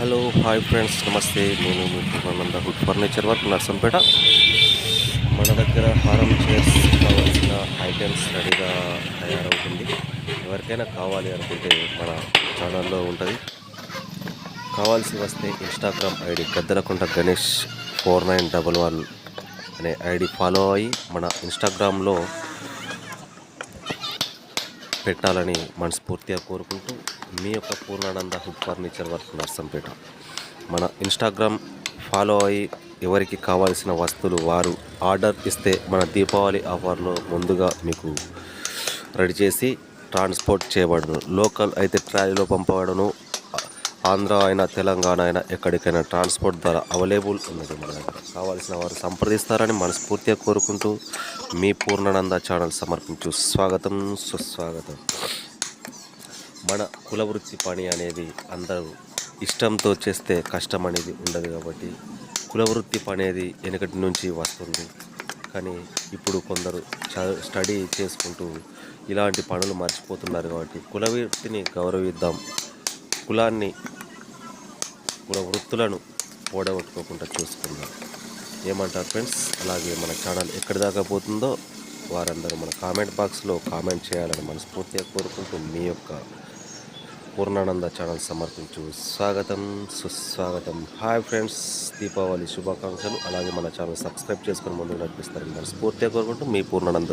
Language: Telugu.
హలో హాయ్ ఫ్రెండ్స్ నమస్తే. నేను మీ good hood furniture work Narsampet. మన దగ్గర హారం చైర్స్ కావాల్సిన ఐటమ్స్ రెడీగా తయారవుతుంది. ఎవరికైనా కావాలి అనుకుంటే మన ఛానల్లో ఉంటుంది. కావాల్సి వస్తే Instagram ID Gaddalakunta Ganesh four nine double one అనే ఐడి ఫాలో అయ్యి మన ఇన్స్టాగ్రామ్లో పెట్టాలని మనస్ఫూర్తిగా కోరుకుంటూ మీ యొక్క Purnananda hood furniture work Narsampet. మన ఇన్స్టాగ్రామ్ ఫాలో అయ్యి ఎవరికి కావాల్సిన వస్తువులు వారు ఆర్డర్ ఇస్తే మన దీపావళి ఆఫర్లో ముందుగా మీకు రెడీ చేసి ట్రాన్స్పోర్ట్ చేయబడను లోకల్ అయితే ట్రాలీలో పంపబడను. ఆంధ్ర అయినా తెలంగాణ అయినా ఎక్కడికైనా ట్రాన్స్పోర్ట్ ద్వారా అవైలబుల్ ఉన్నది. మన దగ్గర కావాల్సిన వారు సంప్రదిస్తారని మనస్ఫూర్తిగా కోరుకుంటూ మీ పూర్ణానంద ఛానల్ సమర్పించు స్వాగతం సుస్వాగతం. మన కుల వృత్తి పని అనేది అందరూ ఇష్టంతో చేస్తే కష్టం అనేది ఉండదు కాబట్టి కుల వృత్తి పని అనేది వెనకటి నుంచి వస్తుంది. కానీ ఇప్పుడు కొందరు స్టడీ చేసుకుంటూ ఇలాంటి పనులు మర్చిపోతున్నారు కాబట్టి కుల వృత్తిని గౌరవిద్దాం. కులాన్ని కుల వృత్తులను పోడగొట్టుకోకుండా చూసుకుందాం. ఏమంటారు ఫ్రెండ్స్ అలాగే మన ఛానల్ ఎక్కడి దాకా పోతుందో వారందరూ మన కామెంట్ బాక్స్లో కామెంట్ చేయాలని మనస్ఫూర్తిగా కోరుకుంటూ మీ యొక్క పూర్ణానంద ఛానల్ సమర్పించు. స్వాగతం సుస్వాగతం. హాయ్ ఫ్రెండ్స్ దీపావళి శుభాకాంక్షలు. అలాగే మన ఛానల్ సబ్స్క్రైబ్ చేసుకొని ముందుకు నడిపిస్తారని మనస్ఫూర్తిగా కోరుకుంటూ మీ పూర్ణానంద